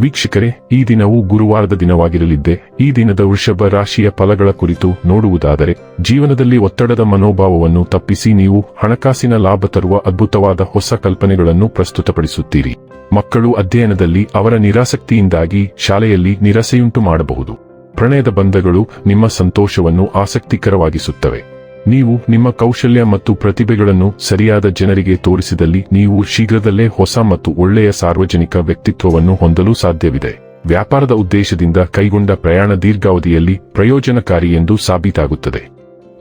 ವೀಕ್ಷಕರೇ, ಈ ದಿನವು ಗುರುವಾರದ ದಿನವಾಗಿರಲಿದ್ದೆ, ಈ ದಿನದ ವೃಷಭ ರಾಶಿಯ ಫಲಗಳ ಕುರಿತು ನೋಡುವುದಾದರೆ, ಜೀವನದಲ್ಲಿ ಒತ್ತಡದ ಮನೋಭಾವವನ್ನು ತಪ್ಪಿಸಿ ನೀವು ಹಣಕಾಸಿನ ಲಾಭ ತರುವ ಅದ್ಭುತವಾದ ಹೊಸ ಕಲ್ಪನೆಗಳನ್ನು ಪ್ರಸ್ತುತಪಡಿಸುತ್ತೀರಿ. ಮಕ್ಕಳು ಅಧ್ಯಯನದಲ್ಲಿ ಅವರ ನಿರಾಸಕ್ತಿಯಿಂದಾಗಿ ಶಾಲೆಯಲ್ಲಿ ನಿರಾಸೆಯುಂಟು ಮಾಡಬಹುದು. ಪ್ರಣಯದ ಬಂಧಗಳು ನಿಮ್ಮ ಸಂತೋಷವನ್ನು ಆಸಕ್ತಿಕರವಾಗಿಸುತ್ತವೆ. ನೀವು ನಿಮ್ಮ ಕೌಶಲ್ಯ ಮತ್ತು ಪ್ರತಿಭೆಗಳನ್ನು ಸರಿಯಾದ ಜನರಿಗೆ ತೋರಿಸಿದಲ್ಲಿ ನೀವು ಶೀಘ್ರದಲ್ಲೇ ಹೊಸ ಮತ್ತು ಒಳ್ಳೆಯ ಸಾರ್ವಜನಿಕ ವ್ಯಕ್ತಿತ್ವವನ್ನು ಹೊಂದಲು ಸಾಧ್ಯವಿದೆ. ವ್ಯಾಪಾರದ ಉದ್ದೇಶದಿಂದ ಕೈಗೊಂಡ ಪ್ರಯಾಣ ದೀರ್ಘಾವಧಿಯಲ್ಲಿ ಪ್ರಯೋಜನಕಾರಿ ಎಂದು ಸಾಬೀತಾಗುತ್ತದೆ.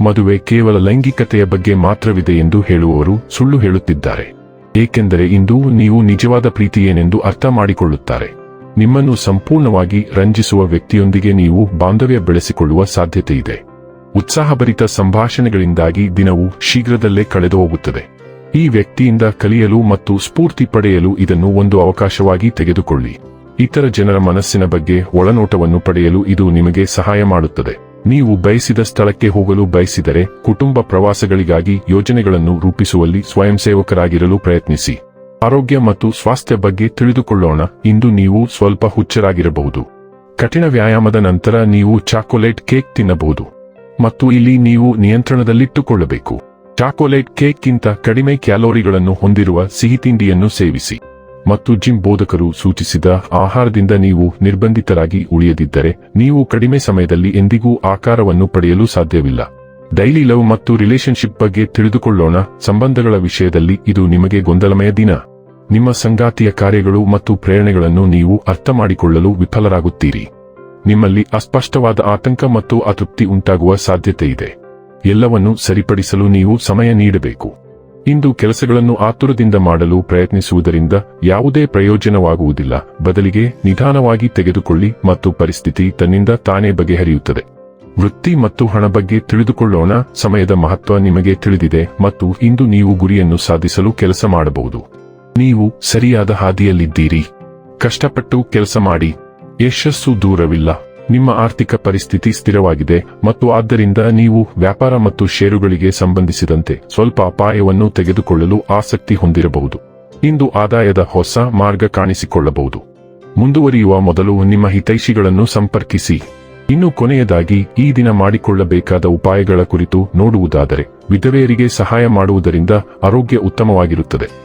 ಮದುವೆ ಕೇವಲ ಲೈಂಗಿಕತೆಯ ಬಗ್ಗೆ ಮಾತ್ರವಿದೆ ಎಂದು ಹೇಳುವವರು ಸುಳ್ಳು ಹೇಳುತ್ತಿದ್ದಾರೆ. ಏಕೆಂದರೆ ಇಂದು ನೀವು ನಿಜವಾದ ಪ್ರೀತಿಯೇನೆಂದು ಅರ್ಥ ಮಾಡಿಕೊಳ್ಳುತ್ತಾರೆ. ನಿಮ್ಮನ್ನು ಸಂಪೂರ್ಣವಾಗಿ ರಂಜಿಸುವ ವ್ಯಕ್ತಿಯೊಂದಿಗೆ ನೀವು ಬಾಂಧವ್ಯ ಬೆಳೆಸಿಕೊಳ್ಳುವ ಸಾಧ್ಯತೆಯಿದೆ. ಉತ್ಸಾಹಭರಿತ ಸಂಭಾಷಣೆಗಳಿಂದಾಗಿ ದಿನವು ಶೀಘ್ರದಲ್ಲೇ ಕಳೆದು ಹೋಗುತ್ತದೆ ಈ ವ್ಯಕ್ತಿಯಿಂದ ಕಲಿಯಲು ಮತ್ತು ಸ್ಫೂರ್ತಿ ಪಡೆಯಲು ಇದನ್ನು ಒಂದು ಅವಕಾಶವಾಗಿ ತೆಗೆದುಕೊಳ್ಳಿ. ಇತರ ಜನರ ಮನಸ್ಸಿನ ಬಗ್ಗೆ ಒಳನೋಟವನ್ನು ಪಡೆಯಲು ಇದು ನಿಮಗೆ ಸಹಾಯ ಮಾಡುತ್ತದೆ. ನೀವು ಬಯಸಿದ ಸ್ಥಳಕ್ಕೆ ಹೋಗಲು ಬಯಸಿದರೆ ಕುಟುಂಬ ಪ್ರವಾಸಗಳಿಗಾಗಿ ಯೋಜನೆಗಳನ್ನು ರೂಪಿಸುವಲ್ಲಿ ಸ್ವಯಂಸೇವಕರಾಗಿರಲು ಪ್ರಯತ್ನಿಸಿ. ಆರೋಗ್ಯ ಮತ್ತು ಸ್ವಾಸ್ಥ್ಯ ಬಗ್ಗೆ ತಿಳಿದುಕೊಳ್ಳೋಣ. ಇಂದು ನೀವು ಸ್ವಲ್ಪ ಹುಚ್ಚರಾಗಿರಬಹುದು. ಕಠಿಣ ವ್ಯಾಯಾಮದ ನಂತರ ನೀವು ಚಾಕೊಲೇಟ್ ಕೇಕ್ ತಿನ್ನಬಹುದು. ಮತ್ತು ಇಲ್ಲಿ ನೀವು ನಿಯಂತ್ರಣದಲ್ಲಿಟ್ಟುಕೊಳ್ಳಬೇಕು. ಚಾಕೊಲೇಟ್ ಕೇಕ್ಗಿಂತ ಕಡಿಮೆ ಕ್ಯಾಲೋರಿಗಳನ್ನು ಹೊಂದಿರುವ ಸಿಹಿತಿಂಡಿಯನ್ನು ಸೇವಿಸಿ. ಮತ್ತು ಜಿಮ್ ಬೋಧಕರು ಸೂಚಿಸಿದ ಆಹಾರದಿಂದ ನೀವು ನಿರ್ಬಂಧಿತರಾಗಿ ಉಳಿಯದಿದ್ದರೆ, ನೀವು ಕಡಿಮೆ ಸಮಯದಲ್ಲಿ ಎಂದಿಗೂ ಆಕಾರವನ್ನು ಪಡೆಯಲು ಸಾಧ್ಯವಿಲ್ಲ. ಡೈಲಿ ಲವ್ ಮತ್ತು ರಿಲೇಶನ್ಶಿಪ್ ಬಗ್ಗೆ ತಿಳಿದುಕೊಳ್ಳೋಣ. ಸಂಬಂಧಗಳ ವಿಷಯದಲ್ಲಿ ಇದು ನಿಮಗೆ ಗೊಂದಲಮಯ ದಿನ. ನಿಮ್ಮ ಸಂಗಾತಿಯ ಕಾರ್ಯಗಳು ಮತ್ತು ಪ್ರೇರಣೆಗಳನ್ನು ನೀವು ಅರ್ಥ ಮಾಡಿಕೊಳ್ಳಲು ವಿಫಲರಾಗುತ್ತೀರಿ. ನಿಮ್ಮಲ್ಲಿ ಅಸ್ಪಷ್ಟವಾದ ಆತಂಕ ಮತ್ತು ಅತೃಪ್ತಿ ಉಂಟಾಗುವ ಸಾಧ್ಯತೆ ಇದೆ ಎಲ್ಲವನ್ನು ಸರಿಪಡಿಸಲು ನೀವು ಸಮಯ ನೀಡಬೇಕು. ಇಂದು ಕೆಲಸಗಳನ್ನು ಆತುರದಿಂದ ಮಾಡಲು ಪ್ರಯತ್ನಿಸುವುದರಿಂದ ಯಾವುದೇ ಪ್ರಯೋಜನವಾಗುವುದಿಲ್ಲ. ಬದಲಿಗೆ ನಿಧಾನವಾಗಿ ತೆಗೆದುಕೊಳ್ಳಿ ಮತ್ತು ಪರಿಸ್ಥಿತಿ ತನ್ನಿಂದ ತಾನೇ ಬಗೆಹರಿಯುತ್ತದೆ. ವೃತ್ತಿ ಮತ್ತು ಹಣ ಬಗ್ಗೆ ತಿಳಿದುಕೊಳ್ಳೋಣ. ಸಮಯದ ಮಹತ್ವ ನಿಮಗೆ ತಿಳಿದಿದೆ ಮತ್ತು ಇಂದು ನೀವು ಗುರಿಯನ್ನು ಸಾಧಿಸಲು ಕೆಲಸ ಮಾಡಬಹುದು. ನೀವು ಸರಿಯಾದ ಹಾದಿಯಲ್ಲಿದ್ದೀರಿ. ಕಷ್ಟಪಟ್ಟು ಕೆಲಸ ಮಾಡಿ. ಯಶಸ್ಸು ದೂರವಿಲ್ಲ. ನಿಮ್ಮ ಆರ್ಥಿಕ ಪರಿಸ್ಥಿತಿ ಸ್ಥಿರವಾಗಿದೆ ಮತ್ತು ಆದ್ದರಿಂದ ನೀವು ವ್ಯಾಪಾರ ಮತ್ತು ಷೇರುಗಳಿಗೆ ಸಂಬಂಧಿಸಿದಂತೆ ಸ್ವಲ್ಪ ಅಪಾಯವನ್ನು ತೆಗೆದುಕೊಳ್ಳಲು ಆಸಕ್ತಿ ಹೊಂದಿರಬಹುದು. ಇಂದು ಆದಾಯದ ಹೊಸ ಮಾರ್ಗ ಕಾಣಿಸಿಕೊಳ್ಳಬಹುದು. ಮುಂದುವರಿಯುವ ಮೊದಲು ನಿಮ್ಮ ಹಿತೈಷಿಗಳನ್ನು ಸಂಪರ್ಕಿಸಿ. ಇನ್ನು ಕೊನೆಯದಾಗಿ, ಈ ದಿನ ಮಾಡಿಕೊಳ್ಳಬೇಕಾದ ಉಪಾಯಗಳ ಕುರಿತು ನೋಡುವುದಾದರೆ, ವಿಧವೆಯರಿಗೆ ಸಹಾಯ ಮಾಡುವುದರಿಂದ ಆರೋಗ್ಯ ಉತ್ತಮವಾಗಿರುತ್ತದೆ.